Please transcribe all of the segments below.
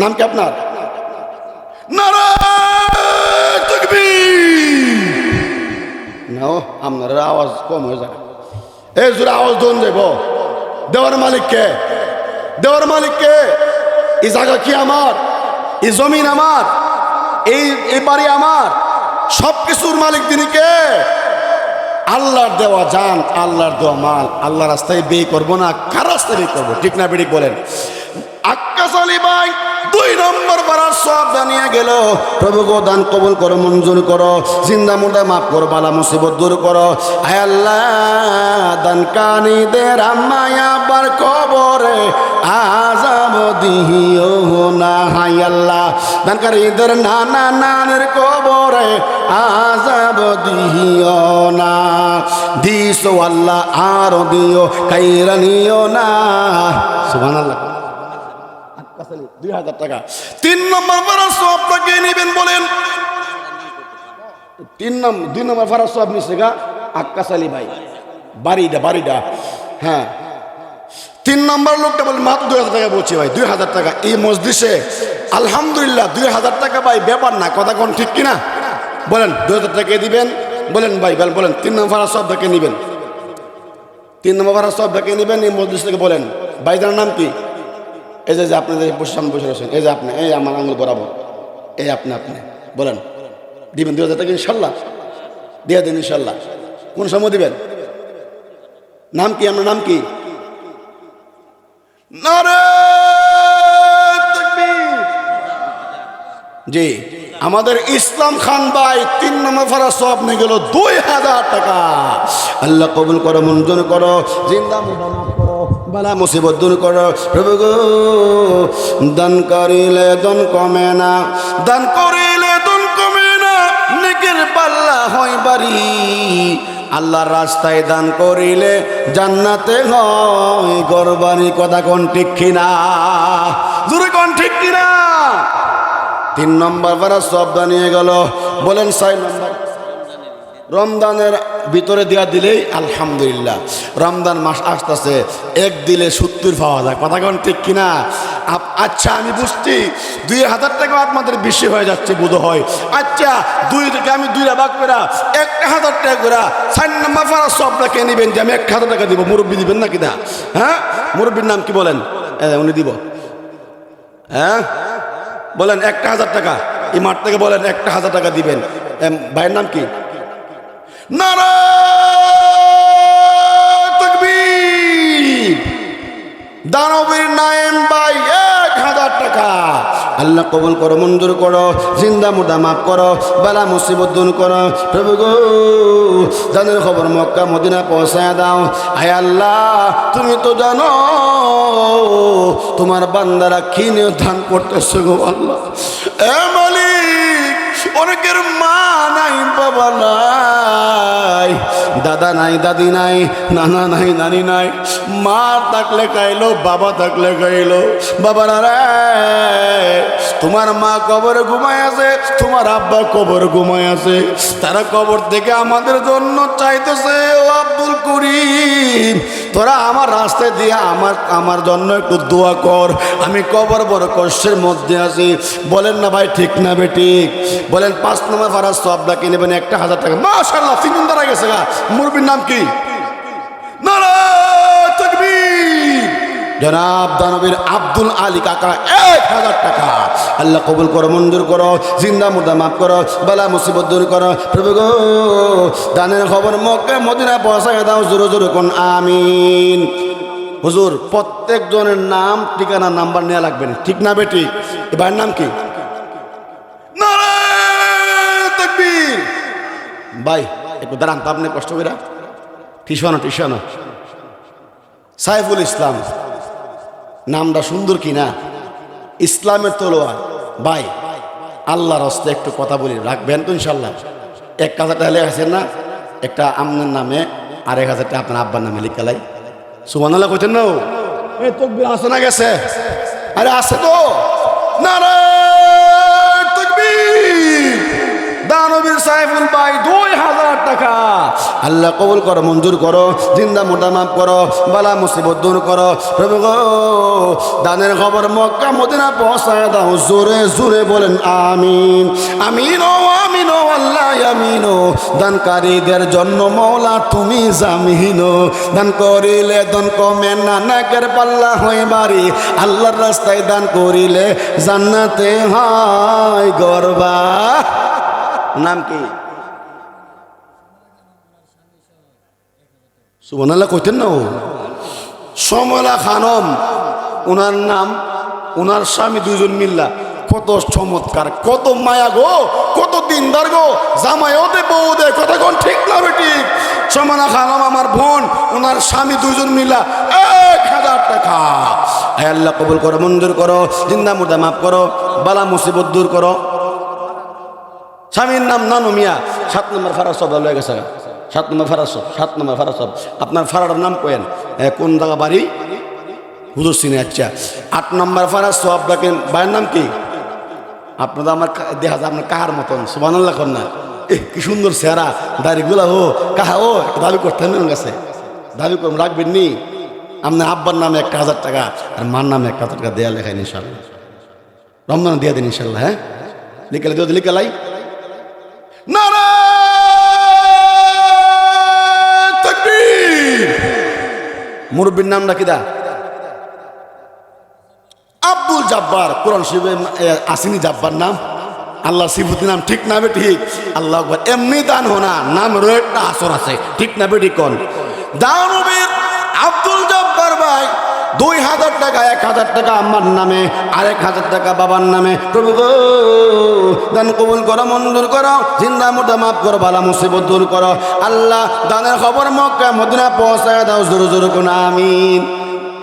নাম কি আপনার? না আপনার আওয়াজ কম হয়ে যায় এই জোরে আওয়াজ দোন দেব দেওয়ার মালিক কে? দেওয়ার মালিক কে? এই জায়গা কি আমার? এই জমিন আমার? এই এই বাড়ি আমার? সব কিছুর মালিক তিনি কে? আল্লাহর দেওয়া যান আল্লাহর দেওয়া মাল। আল্লাহ রাস্তায় বিয়ে করব না কার রাস্তায় বিয়ে করব? ঠিক না বেডিক বলেন। আক্কাস আলী ভাই দুই নম্বর বারার সব জানিয়ে গেল। প্রভু গো দান কবুল করো, মঞ্জুর করো, জিন্দা মুর্দা মাফ করো, বালা মুসিবত দূর করো। আল্লাহ, দান কানি কানিদের আম্মায় আবার কবরে আজাব দিহিও না। হাই আল্লাহ, দান দানকারীদের নানা নানের কবরে আজাব দিহিও না। দিস আল্লাহ, আর দিও, কাইরা নিও না। সুবহানাল্লাহ। দুই হাজার টাকা। তিন নম্বর ফারাজ আপনাকে নেবেন বলেন। তিন নম্বর দুই নম্বর ফারাজ সব নিচ্ছে গা আক্কাস আলী ভাই। বাড়িটা বাড়িটা। হ্যাঁ। তিন নম্বর লোকটা বলেন মাত্র দুই হাজার টাকা বলছি ভাই, দুই হাজার টাকা। এই মসজিদে আলহামদুলিল্লাহ দুই হাজার টাকা ভাই, ব্যাপার না, কথা কোন ঠিক কিনা? বলেন, দুই হাজার টাকা দিবেন? বলেন ভাই, বলেন তিন নম্বর ফারাজ সব দেখে নেবেন। তিন নম্বর ফারাজ সব দেখে নেবেন, এই মসজিদ থেকে বলেন। ভাইদার নাম কি? এই যে আপনাদের সামনে বসে রয়েছেন, এই যে আপনি, এই আমার আঙুল বরাবর, এই আপনি আপনি, বলেন। দিবেন দুই হাজার টাকা ইনশাল্লাহ। দিয়ে দিন ইনশাল্লাহ। কোন সময় দিবেন? নাম কি আমার নাম কি? জি, আমাদের ইসলাম খান ভাই, তিন নম্বর ফারা সব নিয়ে গেল দুই হাজার টাকা। আল্লাহ কবুল করো, মঞ্জুর করো, জিন্দা বালা মুসিবত দূর করো, প্রভু গো। দান করিলে দন কমে না, দান করিলে দন কমে না, নেকের পাল্লা হয় বাড়ি। আল্লাহর রাস্তায় দান করিলে জান্নাতে হয়, গরবানি কথা কোন ঠিক কিনা? জোরে কোন ঠিক কিনা? তিন নম্বর বারা শব্দ নিয়ে গেল, বলেন ছয় নম্বর। রমদানের ভিতরে দেওয়া দিলেই আলহামদুলিল্লাহ। রমদান মাস আসতেছে, এক দিলে সত্তর পাওয়া যায়। কথা কোন ঠিক কিনা? আচ্ছা আমি বুঝছি, দুই হাজার টাকা আপনাদের বেশি হয়ে যাচ্ছে বোধ হয়। আচ্ছা দুই থেকে আমি দুইটা ভাগ করে একটা হাজার টাকা করে, চার নম্বর ফারা সবটাকে নেবেন যে আমি একটা হাজার টাকা দিব। মুরব্বী দিবেন না? কিনা হ্যাঁ? মুরব্বীর নাম কি বলেন? উনি দিব। হ্যাঁ? বলেন, একটা হাজার টাকা। এই মাঠ থেকে বলেন, একটা হাজার টাকা দিবেন। ভাইয়ের নাম কি? এক হাজার টাকা। আল্লাহ কবুল করো, মঞ্জুর করো, জিন্দা মুদা মাফ করো, বালা মুসিবত দূর করো। প্রভু গো, জানের খবর মক্কা, মদিনা পৌঁছায় দাও। আয় আল্লাহ, তুমি তো জানো, তোমার বান্দারা কি নিয়ে ধান করতেছে গো আল্লাহ। এ অনেকের মা বাবা নাই, দাদা নাই, দাদি নাই, নানা নাই, নানি নাই, মা থাকলে খাইলো, বাবা থাকলে খাইলো। রে, তোমার মা কবর ঘুমায় আছে, তোমার আব্বা কবর ঘুমায় আছে। তারা কবর থেকে আমাদের জন্য চাইতেছে আব্দুল করিম তোরা আমার রাস্তায় দিয়ে আমার আমার জন্য একটু দোয়া কর। আমি কবর বড় কষ্টের মধ্যে আছি। বলেন না ভাই, ঠিক না বে ঠিক? বলেন, পাঁচ নম্বর ভাড়া সব ডাকে নেবেন, একটা হাজার টাকা। মাশাল্লাহ দিন দাঁড়া গেছে গা। মুরবির নাম কি? জনাব দানবীর আব্দুল আলী কাকা, এক হাজার টাকা। আল্লাহ কবুল করো, মঞ্জুর করো, জিন্দা মুর্দা মাফ করো, বালা মুসিবত দূর করো। প্রভু গো, দানের খবর মক্কা মদিনা পৌঁছায় দাও, জোরে জোরে কোন আমিন। হুজুর প্রত্যেক জনের নাম, ঠিকানা, নাম্বার নেওয়া লাগবে না। ঠিক না বেটি? এবার নাম কি। ভাই, একটু দাঁড়ান তো, আপনি কষ্ট করে টিশানো টিশানো সাইফুল ইসলাম। নামটা সুন্দর কি না ইসলামের তলোয়ার। ভাই, আল্লাহর হস্তে একটু কথা বলি, রাখবেন তো ইনশাল্লাহ এক হাজার টাকা আছেন না? একটা আমনের নামে আর এক হাজার আপনার আব্বার নামে লিখালাই সুমান আল্লাহ কইতেন না এই তকবির আসে না গেছে? আরে আছে তো। না নারায়ণ দানবীর সাইফুল ভাই, দুই হাজার টাকা। আল্লাহ কবুল করো, মঞ্জুর করো, জিন্দা মোটা মাফ করো, বালা মুসিবত দূর করো। প্রভু গো, দানের খবর মক্কা মদিনা পৌঁছায় দাও, জোরে জোরে বলেন, আমিন। আমিন আমিন আল্লাহ আমিন দানকারীদের জন্য মৌলা তুমি জামিন। দান করিলে দন কমে না, নাকের পাল্লা হয়ে বাড়ি। আল্লাহর রাস্তায় দান করিলে জান্নাতে হয় গরবা। নাম কি? সুবনাল্লাহ কইতেন না ও? সমলা খানম। ওনার নাম ওনার স্বামী দুজন মিল্লা। কত চমৎকার, কত মায়া গো, কত দিনদার গো। জামাই ওদে বউ দে ঠিক না ঠিক? সমনা খানম আমার বোন ওনার স্বামী দুজন মিল্লা, এক হাজার টাকা। আল্লাহ কবুল করো, মঞ্জুর করো, জিন্দা মুর্দা মাফ করো, বালা মুসিবত দূর করো। স্বামীর নাম নানু মিয়া। সাত নম্বর ফারাস সব লয়ে গেছে সাত নম্বর ফারাস সব সাত নম্বর ফারাস সব আপনার ফারাটার নাম কোয়েন এ, কোন জায়গা বাড়ি? হুজুর সিনে আচ্ছা। আট নম্বর ফারাস সব আপনাকে ভাইয়ের নাম কি? আপনার আমার দেখা যায় আপনার কাহার মতন সুবান আল্লাহ না। এ কি সুন্দর চেহারা দাড়িগুলা হো কাহা ও দাবি করতে হবে কাছে। দাবি করুন রাখবেন নি। আপনার আব্বার নামে একটা হাজার টাকা আর মার নামে একটা হাজার টাকা দেয়া লেখায় ইনশাল্লাহ রমজান দিয়ে দিন ইনশাল্লাহ হ্যাঁ? লিখে দিয়ে লিখে লাই। মুরব্বীর নাম ডাকি দা? আব্দুল জাব্বার, কোরআন শিবে আসিনি জাব্বার নাম? আল্লাহ সিফুতি নাম ঠিক না বে ঠিক? আল্লাহ এমনি দান হোনা নাম রয়েটা আসর আছে, ঠিক না বে ঠিক কোন? দানবীর আব্দুল জাব্বার ভাই দুই হাজার টাকা, এক হাজার টাকা আমার নামে আরেক হাজার টাকা বাবার নামে। প্রভু দান কবুল করো, মঞ্জুর করো, জিন্দা মোটা মাফ করো, বালা মুসিবত দূর করো। আল্লাহ দানের খবর মক্কা, মদিনা পৌঁছায় দাও, জোর জোর কোন আমিন।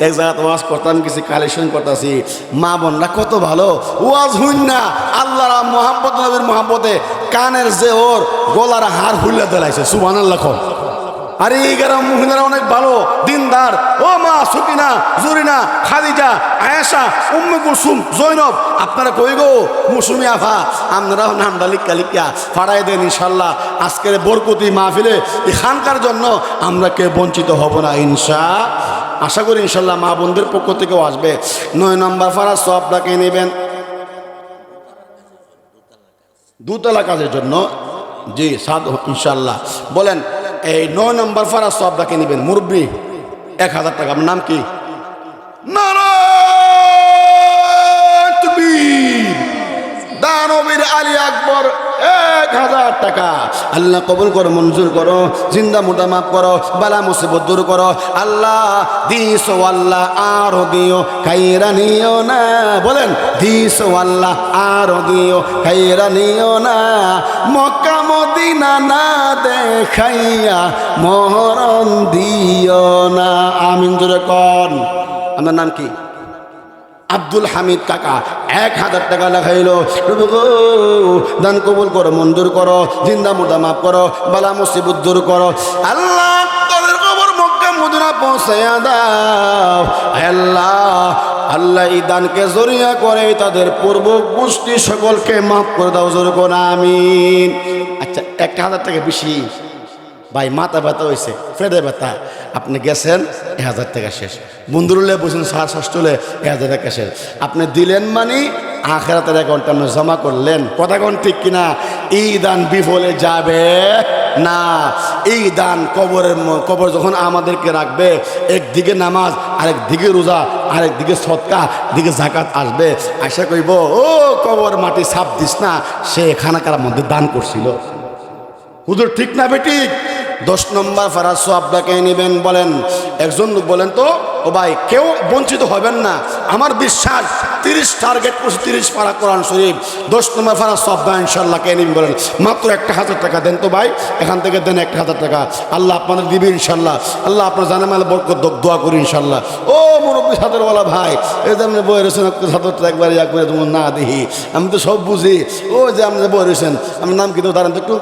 এক জায়গাতে ওয়াজ করতাম, কিছু কালেকশন করতেছি। মা বোনরা কত ভালো, ওয়াজ হইন না। আল্লাহ মোহাম্মদ নবীর মোহাম্মতে কানের যে ওর গলার হার হুল্লা দিলাইছে সুবান আল্লাহ আরে এই গ্রাম মহিলারা অনেক ভালো, দিনদার। ও মা সুকিনা জুরিনা, খাদিজা, আয়েশা, উম্মে কুলসুম, জৈনব, আপনারা কই গো? মুসুমি আফা আপনারাও নামটা লিখা লিখা। ফাড়াই দেন ইনশাল্লাহ। আজকের বরকতি মাহফিলে এখানকার জন্য আমরা কে বঞ্চিত হব না ইনশা আশা করি ইনশাল্লাহ মা বোনদের পক্ষ থেকেও আসবে। নয় নম্বর ফারা সব ডাকে নেবেন। দুতলা কাজের জন্য। জি সাদ ইনশাল্লাহ বলেন এই ন নম্বর ফারা সব ডাকে নেবেন, মুরব্বী এক হাজার টাকা, আপনার নাম কি। দানবীর আলী আকবর এক হাজার টাকা। আল্লাহ কবুল করো, মঞ্জুর করো, জিন্দা মোটা মাফ করো, বালা মুসিবত দূর করো। আল্লাহ দিস আল্লাহ, আরও দিও, খাইরা নিও না। বলেন দিস আল্লাহ, আরও দিও, খাইরা নিও না। মক্কা মদিনা না দেখাইয়া মহরণ দিও না। আমিন জোরে কন। আপনার নাম কি? আব্দুল হামিদ কাকা, এক হাজার টাকা লেখাইলো প্রভু দান কবুল করো, মঞ্জুর করো, জিন্দা মুদা মাফ করো, বালা মুসিবত দূর করো। আল্লাহ আল্লাহ দানকে করে তাদের পূর্ব পুষ্টি সকলকে মাফ করে দাও আমিন। আচ্ছা এক হাজার টাকা বেশি। ভাই, মাথা ব্যথা হয়েছে ফেটে ব্যথা। আপনি গেছেন, এক হাজার টাকা শেষ। বন্ধুরুলে বলছেন সার ষষ্ঠলে এক হাজার টাকা শেষ। আপনি দিলেন মানে আখেরাতের অ্যাকাউন্টে আপনি জমা করলেন। কথা কোন ঠিক কিনা? এই দান বিফলে যাবে না। এই দান কবরের কবর যখন আমাদেরকে রাখবে, একদিকে নামাজ আরেক দিকে রোজা আরেক দিকে সৎকা দিকে জাকাত আসবে। আশা কইব ও কবর মাটি সাপ দিস না, সে খানাকার মধ্যে দান করছিল। হুজুর ঠিক না বেঠিক দশ নম্বর ফারাজ আপনাকে নেবেন, বলেন, একজন লোক বলেন তো, ও ভাই, কেউ বঞ্চিত হবেন না। আমার বিশ্বাস, তিরিশ টার্গেট করছে, তিরিশ পাড়া কোরআন শরীফ। দশ নম্বর ফারাজ সব্বা ইনশাল্লাহ কে বলেন, মাত্র একটা হাজার টাকা দেন তো ভাই, এখান থেকে দেন একটা হাজার টাকা। আল্লাহ আপনাদের দিবে ইনশাল্লাহ আল্লাহ আপনার জানে মালে বরকত দোয়া- করি ইনশাল্লাহ ও মুরব্বী সাদরওয়ালা ভাই, এই যে আপনি বই রয়েছেন সাদরটা একবার ইয়া করে তোমার না দেখি আমি তো সব বুঝি। ও যে আপনি বই রয়েছেন আমার নাম কি তো দাঁড়ান তো একটু।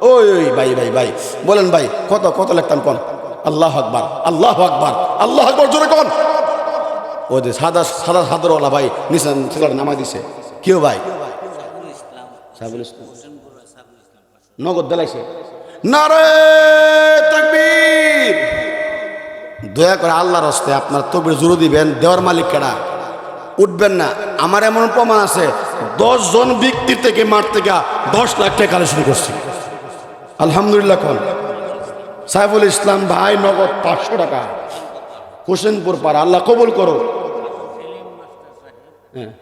ওই ওই, ভাই ভাই ভাই। বলেন ভাই, কত কত লিখতাম কোন? আল্লাহ আকবার আল্লাহ আকবার আল্লাহ আকবার, জোরে কোন? ওই যে সাদা সাদা সাদরওয়ালা ভাই নিশান নামা দিছে। কেউ ভাই? নগদ দিলাইছে। নারে তাকবীর। দয়া করে আল্লাহর হস্তে আপনার তকবির জুড়ে দিবেন, দেওয়ার মালিক কেডা? উঠবেন না। আমার এমন প্রমাণ আছে দশ জন ব্যক্তির থেকে মাঠ থেকে দশ লাখ টাকা কালেকশন করছি। আলহামদুলিল্লাহ কোন। সাইফুল ইসলাম ভাই নগদ পাঁচশো টাকা। হোসেনপুর পাড়া, আল্লাহ কবুল করো হ্যাঁ।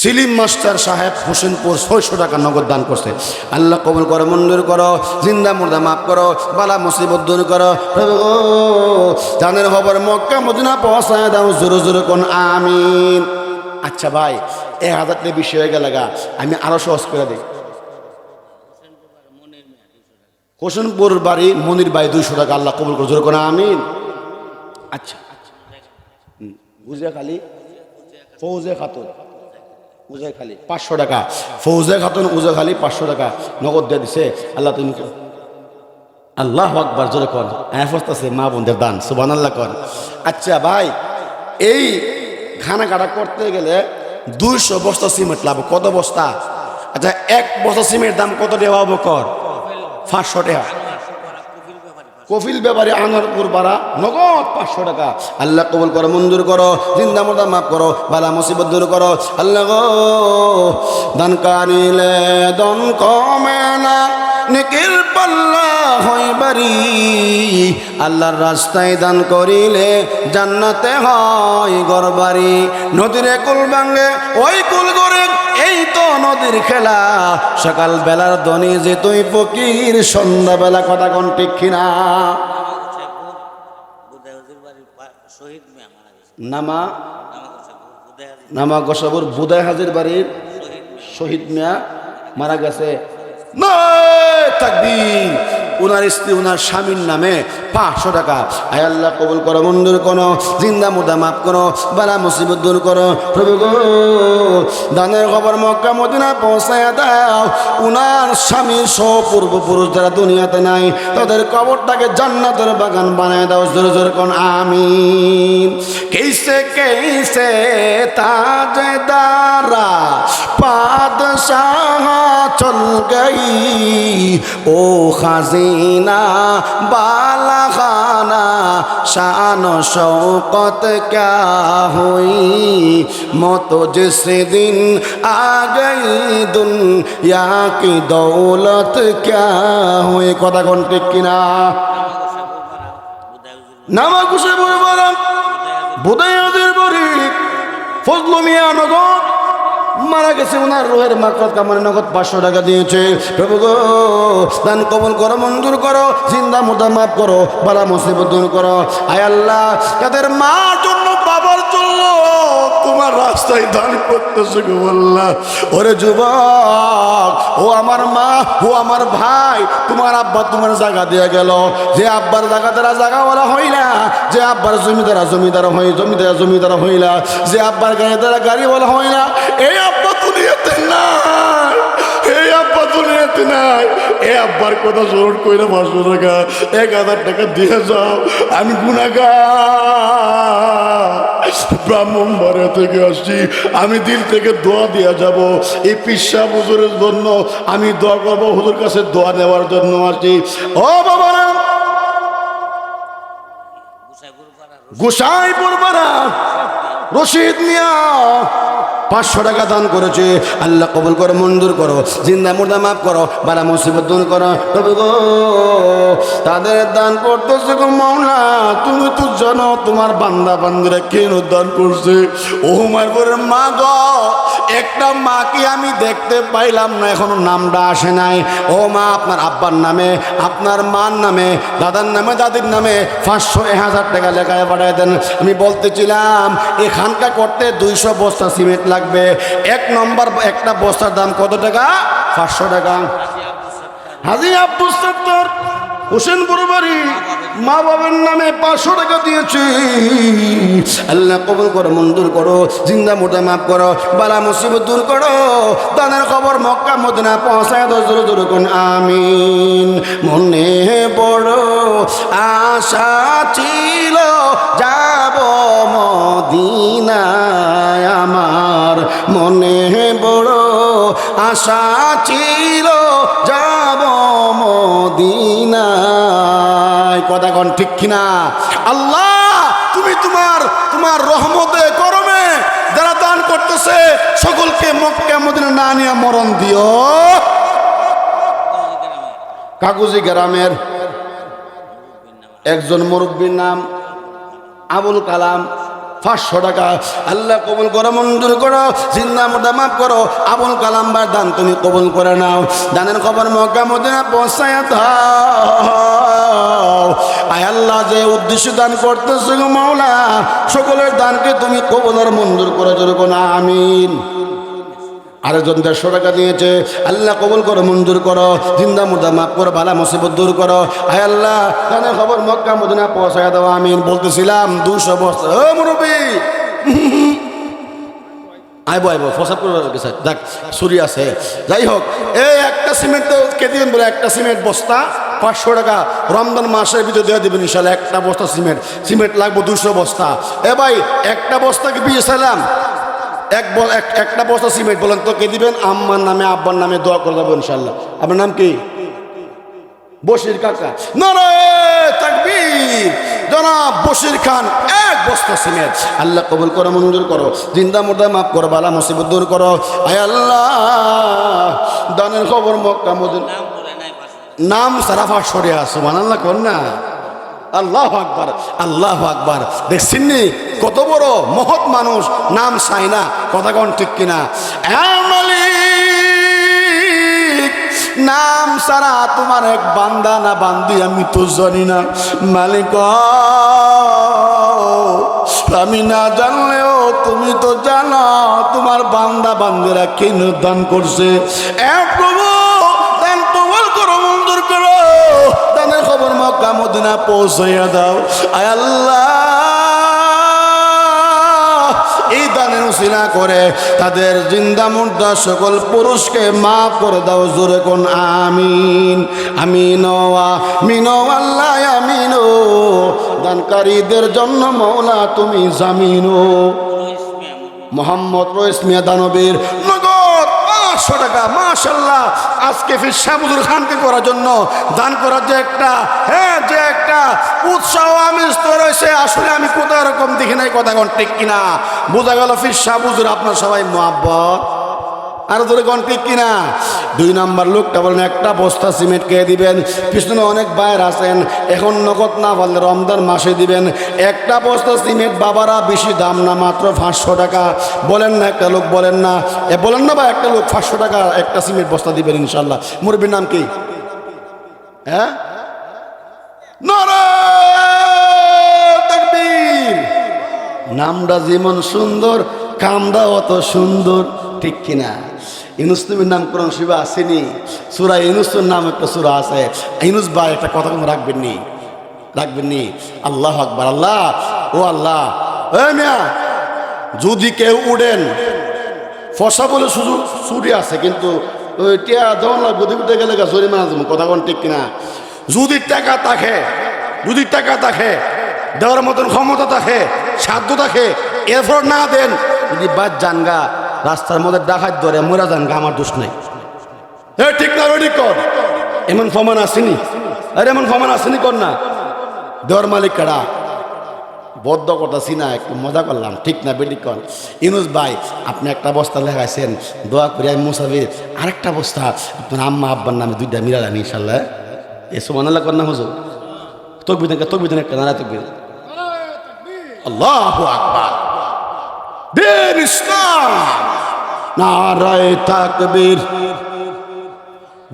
সিলিম মাস্টার সাহেব হোসেনপুর ছয়শো টাকা নগদ দান করছে। আল্লাহ কবুল করো, মঞ্জুর করো, জিন্দা মুর্দা মাফ করো, বালা মুসিবত দূর করো। জানের খবর মক্কা মদিনা পৌঁছায় দাও, জোরে জোরে কোন আমিন। আচ্ছা ভাই এক হাজার টাকা বেশি হয়ে গেল গা, আমি আরও সহজ করে দিই। হোসেনপুর বাড়ি মনির বাড়ি দুইশো টাকা আল্লাহ কবুল করো জোরে কোন, আমিন। আচ্ছা বুঝে খালি, ফৌজে খাতুন উজে খালি, পাঁচশো টাকা। ফৌজে খাতুন উজে খালি, পাঁচশো টাকা, নগদ দিয়ে দিছে, আল্লাহ তুমি আল্লাহ আকবার, জোরে কর হ্যাঁ আছে মা বোনদের দান সুবান আল্লাহ কর আচ্ছা ভাই, এই খানা কাটা করতে গেলে দুইশো বস্তা সিমেন্ট লাভ কত বস্তা? আচ্ছা এক বস্তা সিমেন্টের দাম কত দেওয়া হব কর? পাঁচশো টাকা। কফিল ব্যাপারে আনারপুর পাড়া নগদ পাঁচশো টাকা। আল্লাহ কবুল করো, মঞ্জুর করো, জিন্দা মোদা মাফ করো, বালা মুসিবত দূর করো। আল্লাহ গো দান কানিলে দন কমে না। নিকির পাল্লা হয় বাড়ি। আল্লাহর রাস্তায় দান করিলে জান্নাতে হয় গরবাড়ি নদীর কুল ভাঙ্গে ওই কুল গড়ে এই তো নদীর খেলা। সকাল বেলার দনি যে তুই ফকির, সন্ধ্যাবেলা কথা কোন মিয়া মারা নামা? নামা গোসাবুর বুদায় হাজির বাড়ির শহীদ মিয়া মারা গেছে। তাকবীর ওনার স্ত্রী ওনার স্বামীর নামে পাঁচশো টাকা। আয় আল্লাহ, কবুল করো মন্দুর করো, জিন্দা মুদা মাফ করো, বালা মুসিবত দূর করো। প্রভু দানের খবর মক্কা মদিনা পৌঁছায় দাও। উনার স্বামী সহ পূর্বপুরুষ যারা দুনিয়াতে নাই, তাদের কবরটাকে জান্নাতের বাগান বানায় দাও। জোর জোর কোন আমি কেসে কেসে তাজ দারা পাদশাহ চল গই, ও খাজে মদিনা, বালাখানা, শান শৌকত ক্যা হই? মতো জিসে দিন দুন কি দৌলত ক্যা হই? কথা কোন ঠিক কিনা? নামা কুশে বুড় বরাম বুদায়াদের বরি ফজলুমিয়া নগর। মারা গেছে ওনার রোহের মাকত কামানে নগদ পাঁচশো টাকা দিয়েছে। প্রভু গো, দান কবল করো, মঞ্জুর করো, জিন্দা মুদা মাফ করো, বালা মুসিবত দূর করো। আয় আল্লাহ তাদের মা জন্য তোমার রাস্তায় দান করতেছে গো আল্লাহ ওরে যুবক, ও আমার মা, ও আমার ভাই, তোমার আব্বা তোমার জায়গা দিয়ে গেল। যে আব্বার জায়গা তারা জায়গা বলা হইলা, যে আব্বার জমিদারা জমিদার হই জমিদারা জমিদার হইলা, যে আব্বার গাড়ি দ্বারা গাড়ি বলা হইলা, এই আব্বা দুনিয়াতে নাই, এই আব্বা দুনিয়াতে নাই। এই আব্বার কথা স্মরণ কইরা পাঁচশো টাকা এক হাজার টাকা দিয়ে যাও, আমি গুণাগার ব্রাহ্মণ বাড়ি থেকে আসছি। আমি দিল থেকে দোয়া দেওয়া যাব। এই পিসা হুজুরের জন্য আমি দোয়া করব, হুজুর কাছে দোয়া নেওয়ার জন্য আসছি। ও বাবা গুসাইপুর পাড়া। গোসাইপুর পাড়া। রশিদ মিয়া। পাঁচশো টাকা দান করেছে। আল্লাহ কবুল করো, মঞ্জুর করো, জিন্দা মুর্দা মাফ করো বারা মুসিবত দূর করো। গো, তাদের দান করতেছে গো মাওলা, তুমি তো জানো তোমার বান্দা বান্দিরা কেন দান করছে? ও হুমায়ুরের মা গো, একটা মাকে আমি দেখতে পাইলাম না, এখনও নামটা আসে নাই। ও মা, আপনার আব্বার নামে, আপনার মার নামে, দাদার নামে, দাদির নামে পাঁচশো এক হাজার টাকা লেখায় পাঠায় দেন। আমি বলতেছিলাম এখানকার করতে দুইশো বস্তা সিমেন্ট লাগবে। এক নম্বর একটা বস্তার দাম কত টাকা? পাঁচশো টাকা। হাজি আব্দুল সত্তর হোসেনপুর বাড়ি মা বাবার নামে পাঁচশো টাকা দিয়েছি। আল্লাহ কবুল করো, মঞ্জুর করো, জিন্দা মোটা মাফ করো, বালা মুসিবত দূর করো। তাদের খবর মক্কা মদিনা পৌঁছায় দশ জোরে জোরে কোন আমিন। মনে বড় আশা ছিল যাব মদিনায় আমার মনে বড় আশা ছিল, যাব মদিনায়। কথা কন ঠিক কিনা? আল্লাহ, তুমি তোমার তোমার রহমতে, করমে যারা দান করতেছে, সকলকে মক্কা, মদিনা না নিয়ে মরণ দিও। কাগজি গ্রামের একজন মুরব্বীর নাম আবুল কালাম, পাঁচশো টাকা। আল্লাহ কবুল করো, মঞ্জুর করো, জিন্দা মোটা মাফ করো। আবুল কালাম বা দান তুমি কবুল করে নাও। দানের খবর মক্কা মদিনা পৌঁছায় আয় আল্লাহ, যে উদ্দেশ্য দান করতেছে মাওলা, সকলের দানকে তুমি কবুল আর মঞ্জুর করে, জোর না আমিন। আরেকজন দেড়শো টাকা দিয়েছে। আল্লাহ কবুল করো, মঞ্জুর করো, জিন্দা মুদা মাফ করো ভালা মুসিবত দূর করো। আয় আল্লাহ কানে খবর, মক্কা, মদিনা পৌঁছায় দাও, আমিন। বলতেছিলাম দুশো বছর ও মুরব্বী! আইবো আইবো ফসাদ করে গেছে যাক আছে। যাই হোক, এই একটা সিমেন্ট তো কে দিবেন বলে? একটা সিমেন্ট বস্তা, পাঁচশো টাকা। রমজান মাসের ভিতরে দিয়ে দেবেন ইনশাল্লাহ, একটা বস্তা সিমেন্ট। সিমেন্ট লাগবে দুশো বস্তা। এ ভাই, একটা বস্তাকে এক ব- এক- একটা বস্তা সিমেন্ট বলেন তো কে দিবেন? আম্মার নামে আব্বার নামে দোয়া করে দেবো ইনশাল্লাহ আপনার নাম কি? বশির কাকা। তাকবীর। জনাব বশির খান এক বস্তা সিমেন্ট। আল্লাহ কবুল করো মঞ্জুর করো। জিন্দা মুর্দা মাফ করো বালা মুসিবত দূর করো। আয় আল্লাহ দানের খবর মক্কা মদিন নাম সারাফা সরে আসো আল্লাহ কর না। আল্লাহ আকবার আল্লাহ আকবার। দেখছেন কত বড় মহৎ মানুষ, নাম চাই না, কথা কন ঠিক কিনা? নাম সারা তোমার এক বান্দা না বান্দি আমি তো জানি না। মালিক, আমি না জানলেও তুমি তো জানো, তোমার বান্দা বান্দিরা কেন দান করছে? এ খবর মক্কা, মদিনা পৌঁছাইয়া দাও। আয় আল্লাহ, এই দানের উসিলা করে তাদের জিন্দা মুর্দা সকল পুরুষকে মাফ করে দাও, জোরে কোন আমিন। আমিন আমিন আল্লাহ, আমিন দানকারীদের জন্য মৌলা তুমি জামিনো মোহাম্মদ রইস মিয়া দানবীর পাঁচশো টাকা। মাশাল্লাহ, আজকে ফির শ্যামুদুর খানকে করার জন্য, দান করার যে একটা হ্যাঁ যে একটা উৎসাহ আমি রয়েছে, আসলে আমি কোথাও এরকম দেখি নাই, কথা ঠিক কিনা। বোঝা গেল ফির শাহবুজুর আপনার সবাই মোহাব্বত। আর ধরে কোন, ঠিক কিনা? দুই নাম্বার লোকটা বলেন, একটা বস্তা সিমেন্ট কে দিবেন, পিছনে অনেক বাইর আছেন, এখন নগদ না পারলে রমজান মাসে দিবেন। একটা বস্তা সিমেন্ট বাবারা, বেশি দাম না, মাত্র পাঁচশো টাকা। বলেন না, একটা লোক বলেন না। এ, বলেন না বা একটা লোক পাঁচশো টাকা একটা সিমেন্ট বস্তা দিবেন ইনশাল্লাহ মুরব্বীর নাম কি? হ্যাঁ? নামটা যেমন সুন্দর, কামটা অত সুন্দর, ঠিক কিনা? ইনুস তুমি নাম কোরআন শিবা আসেনি। সুরা ইনুসের নাম একটা সুরা আছে। ইনুস বা একটা কথা কোনো রাখবেন নি? রাখবেন নি? আল্লাহ আকবার, আল্লাহ, ও আল্লাহ। যদি কেউ উড়েন ফসা বলে ছুটি আছে, কিন্তু গেলে যদি টাকা থাকে, যদি টাকা থাকে, দেওয়ার মতন ক্ষমতা থাকে, সাধ্য থাকে এরপর না দেন, যদি বাদ জানগা রাস্তার মধ্যে ডাকাত ধরে মরা জানগা আমার দোষ নাই। এ, ঠিক না, রেডি কর। এমন ফমান আসেনি। আরে, এমন ফমান আসেনি, কর না। দেওয়ার মালিক কারা? বদ্ধ করতেছি না একটু মজা করলাম। ঠিক না বেটি কর। ইনুস ভাই, আপনি একটা বস্তা লেখাইছেন দোয়া করি আমি মুসাফির। আরেকটা বস্তা, আপনার আম্মা, আব্বার নামে দুইটা মিলালাম ইনশাল্লাহ এ সুমান আল্লাহ কর না, হুজুর। তকবি দেন তকবি দেন একটা নারা তকবি আল্লাহ আকবার। বীর ইসলাম। নারায় তাকবীর।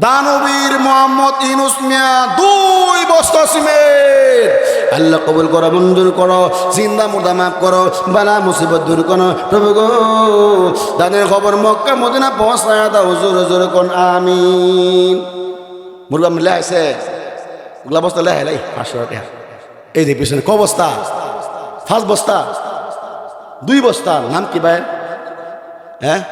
দানবীর মোহাম্মদ ইনুস মিয়া দুই বস্তা সিমেন্ট। আল্লাহ কবুল করো, মঞ্জুর করো, জিন্দা মুর্দা মাফ করো, বালা মুসিবত দূর করো। প্রভু গো, দানের খবর মক্কা, মদিনা পৌঁছায় দাও জোর জোর কোন, আমিন। মুরগা মিলে আছে ওগুলা বস্তা লেহাই লাই পাঁচশো টাকা। এই যে পিছনে ক বস্তা? ফার্স্ট বস্তা? দুই বস্তা, নাম কি ভাই? হ্যাঁ?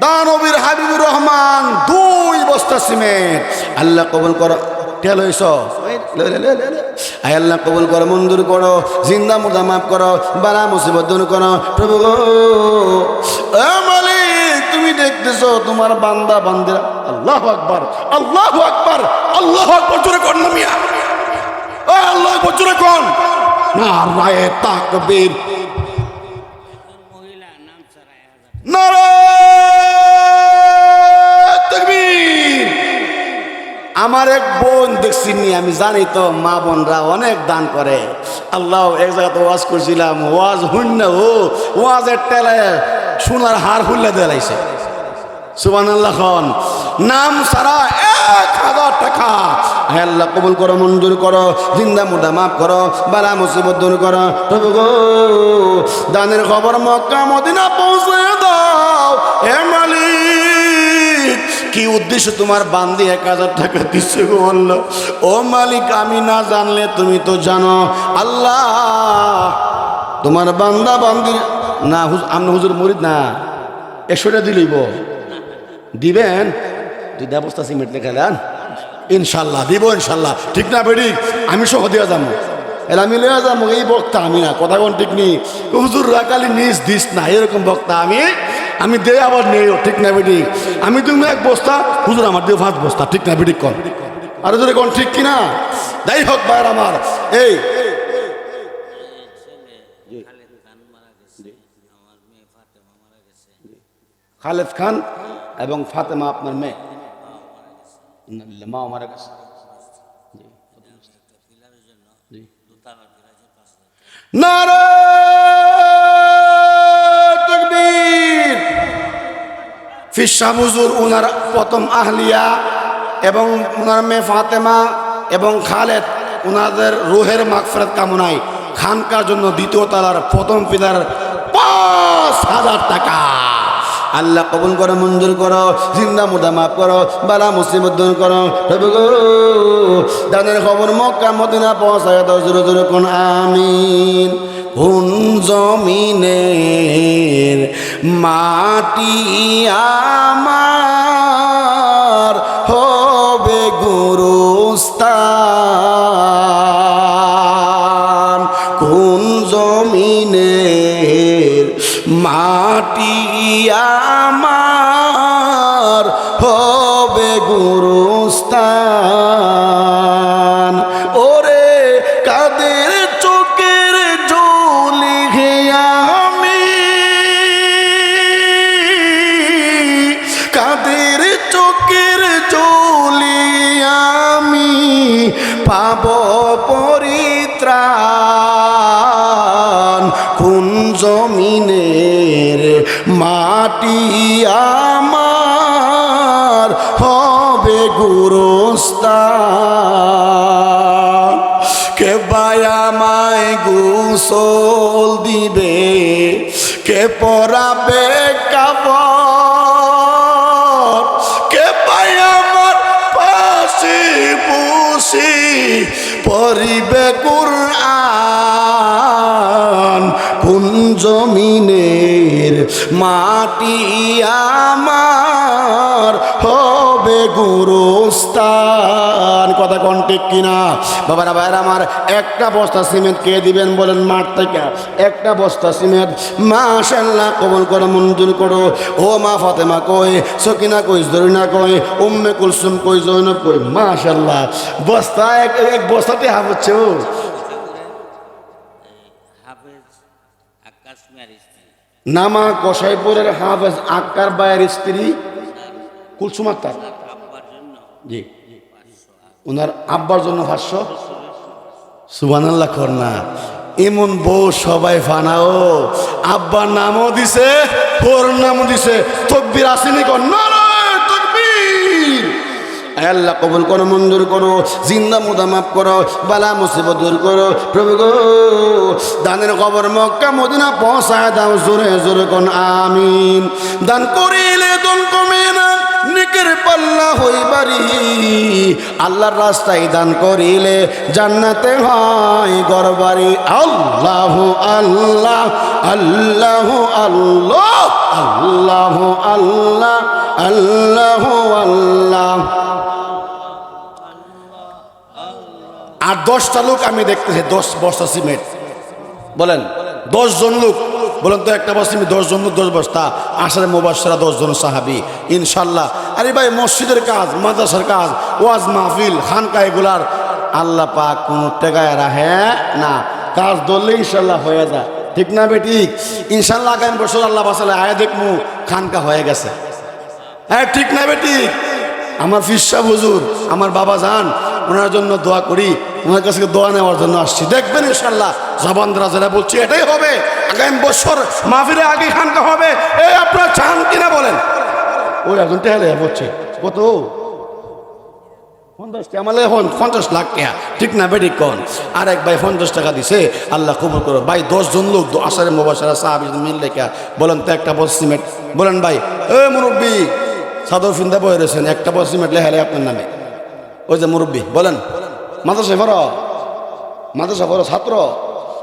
দানবীর হাবিবুর রহমান, দুই বস্তা সিমেন্ট। আল্লাহ কবুল করো হইছ আল্লাহ কবুল করো, মঞ্জুর করো, জিন্দা মুর্দা মাফ করো, বালা মুসিবত দূর করো। প্রভু গো তুমি দেখতেছো তোমার বান্দা, বান্দিরা আল্লাহ আকবার আল্লাহ আকবার আল্লাহ আকবার, জোরে কর না মিয়া আল্লাহ আকবার, জোরে কর না তাকবীর। মহিলা নাম ছাড়া এক হাজার নারায় তাকবীর। আমার এক বোন দেখছি নি, আমি জানি তো, মা বোনরা অনেক দান করে। আল্লাহ এক জায়গাতে ওয়াজ করছিলাম, ওয়াজ হুন না ও ওয়াজের টেলে সোনার হার হুল্লা দেলাইছে সুবান আল্লাহ খান। নাম সারা এক হাজার টাকা। হে আল্লাহ কবুল করো, মঞ্জুর করো, জিন্দা মুদা মাফ করো, বালা মুসিবত দূর করো। প্রভু গো, দানের খবর মক্কা, মদিনা পৌঁছে দাও, হে মালিক। কি উদ্দেশ্য তোমার বান্দি এক হাজার টাকা দিচ্ছে গো আল্লাহ। ও মালিক, আমি না জানলে তুমি তো জানো। আল্লাহ, তোমার বান্দা বান্দি না আমরা হুজুর মরিদ না। একশোটা দিলইব দিবেন? তুই ব্যবস্থা সিমেন্ট লেখালেন ইনশাল্লাহ দিব ইনশাল্লাহ। ঠিক না বেড়ি? আমি সহ দিয়ে যাব। এর আমি লয়ে যাব এই বক্তা আমি না কথা কোন ঠিক নেই। হুজুর রাকালি নিজ দিস না এরকম বক্তা আমি আমি দে আবার নেই ঠিক না বেডি? আমি তুমি এক বস্তা হুজুর আমার দিয়ে পাঁচ বস্তা ঠিক না বেডি কর আর যদি কোন ঠিক কিনা? যাই হোক ভাইয়ের আমার এই ছেলে খালেদ খান মারা গেছে আমার মেয়ে ফাতেমা মারা গেছে খালেদ খান এবং ফাতেমা আপনার মেয়ে। মা মারা গেছে একটা পিলারের জন্য দোতলা পিলার পাঁচ হাজার টাকা। নারায় তাকবীর। ফিসা হুজুর, উনার প্রথম আহলিয়া এবং উনার মেয়ে ফাতেমা এবং খালেদ, উনাদের রুহের মাগফিরাত কামনায় খানকার জন্য দ্বিতীয় তালার প্রথম পিলার পাঁচ হাজার টাকা। আল্লাহ কবুল করো, মঞ্জুর করো, জিন্দা মুদা মাফ করো, বালা মুসিবত দূর করো। গো, দানের খবর মক্কা মদিনা পৌঁছায় দাও জোরে কোন আমিন। কোন জমিনের মাটি আমার হবে গুরুস্থান। কোন জমিনের মাটি আমার হবে গুরুস্থান। ওরে কাদের চোখের জলি আমি? কাদের চোখের জলি আমি? পাব পরিত্রাণ। কোন জমিনের মাটি আমার হবে গুরস্তা। কে বায়ামায় গুসল দিবে? কে পরাবে জমিনের মাটি আমার হবে গুরুস্থান। কথা কোন ঠিক কিনা? বাবারা ভাইরা আমার একটা বস্তা সিমেন্ট কে দিবেন বলেন মাঠ থেকে? একটা বস্তা সিমেন্ট। মাশাল্লাহ কবল করো, মঞ্জুর করো। ও মা ফাতেমা কই, সকিনা কই, জরিনা কই, উম্মে কুলসুম কই, জৈনব কই? মাশাল্লাহ বস্তা এক এক বস্তাতে হাফ হচ্ছে ও হাফেজ আকাশ মিয়ার স্ত্রী নামা কসাইপুরের হাফেজ, আক্কার বায়ের স্ত্রী কুলসুম আক্তার জি। ওনার আব্বার জন্য ভাষ্য সুবানাল্লাহ আল্লাহ না। এমন বউ সবাই ফানাও আব্বার নামও দিছে, ওর নামও দিছে। তকবির আসেনি আয় আল্লাহ, কবুল করো, মঞ্জুর করো, জিন্দা মুদা মাফ করো, বালা মুসিবত দূর করো। প্রভু গো, দানের খবর মক্কা, মদিনা পৌঁছায় দাও, জোরে জোরে কোন আমিন। দান করিলে দন কমে না, নিকের পাল্লা হইবারি আল্লাহর রাস্তায় দান করিলে জান্নাতে হয় গরবারি আল্লাহ আল্লাহ আল্লাহ আল্লাহ আল্লাহ আল্লাহ আল্লাহ আল্লাহ। আর দশটা লোক আমি দেখতেছি দশ বস্তা সিমেন্ট। বলেন। দশ জন লোক। বলেন তো একটা বস্তা সিমেন্ট দশ জন লোক দশ বস্তা। আসারে মোবাসরা দশ জন সাহাবি ইনশাল্লাহ আরে ভাই মসজিদের কাজ মাদ্রাসার কাজ ওয়াজ মাহফিল খানকা এগুলার। আল্লাহ পাক কোনো টেকায় রাহে না। কাজ ধরলে ইনশাল্লাহ হয়ে যায়। ঠিক না বেটি ইনশাল্লাহ আগামী বছর আল্লাহ বাসালে আয় দেখমু খানকা হয়ে গেছে। হ্যাঁ ঠিক না বেটি আমার ফিসা হুজুর, আমার বাবা যান, ওনার জন্য দোয়া করি, ওনার কাছে দোয়া নেওয়ার জন্য আসছি। দেখবেন ইনশাল্লাহ জবান রাজারা বলছি, এটাই হবে। আগামী বছর মাহফিলে আগে খানকা হবে, এ আপনারা চান কিনা বলেন। ওই একজন টেহালে বলছে কত পঞ্চাশ এখন পঞ্চাশ লাখ ঠিক না আর এক পঞ্চাশ টাকা দিছে, আল্লাহ ভাই দশ জন লোক মিল বলেন তো একটা বস সিমেন্ট। বলেন ভাই মুরব্বী সাদর ফিন্দা বয়ে রয়েছেন, একটা বস সিমেন্ট লেখালে আপনার নামে। ওই যে মুরব্বী, বলেন মাদ্রাসা ভরো মাদ্রাসা ভরো ছাত্র,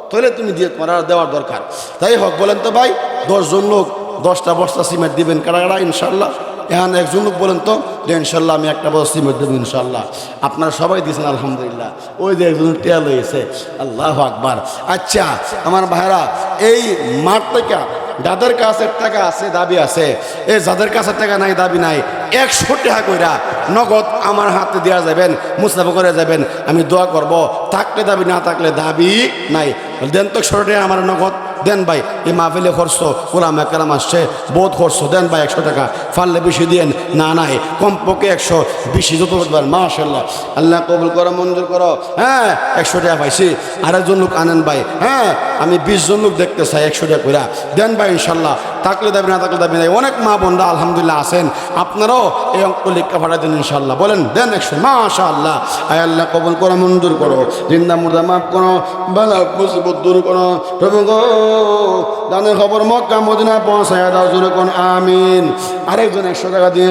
তাহলে তুমি দিয়ে তোমার দেওয়ার দরকার। তাই হোক, বলেন তো ভাই, দশজন লোক, দশটা বস্তা সিমেন্ট দিবেন কারা কারা ইনশাল্লাহ এখন একজন লোক বলেন তো, যে ইনশাল্লাহ আমি একটা বস্তা সিমেন্ট দেবো ইনশাল্লাহ আপনারা সবাই দিয়েছেন, আলহামদুলিল্লাহ। ওই যে একজন টেল হয়েছে আল্লাহ আকবার। আচ্ছা আমার ভাইরা, এই মাঠ থেকে যাদের কাছে টাকা আছে, দাবি আছে, এ যাদের কাছে টাকা নাই, দাবি নাই, একশো টাকা কইরা নগদ আমার হাতে দেওয়া যাবেন মুস্তাফা করে যাবেন আমি দোয়া করব, থাকলে দাবি, না থাকলে দাবি নাই। দেন তো একশো আমার নগদ। দেন ভাই, এই মাহফিলে খরচ কোরআন একরাম আসছে, বহুত খরচ, দেন ভাই একশো টাকা। ফাললে বেশি দিয়েন, না নাই, কমপক্ষে একশো বেশি যত পারবেন মাশাল্লাহ আল্লাহ কবুল করো, মঞ্জুর করো। হ্যাঁ একশো টাকা পাইছি। আরেকজন লোক আনেন ভাই হ্যাঁ আমি বিশ জন লোক দেখতে চাই একশো টাকা করে দেন ভাই ইনশাল্লাহ থাকলে দাবি না থাকলে দাবি নাই অনেক মা বোনরা আলহামদুলিল্লাহ আছেন। আপনারাও এই অঙ্ক লিখা ফাটা দিন ইনশাল্লাহ বলেন, দেন একশো মাশা আল্লাহ আয় আল্লাহ, কবুল করো, মঞ্জুর করো। জিন্দা মুর্দা, মাফ করো মুসিবত দূর করো। প্রভু দানের খবর মক্কা মদিনা পৌঁছায় দাও জোরে কোন আমিন। আরেকজন একশো টাকা দিয়ে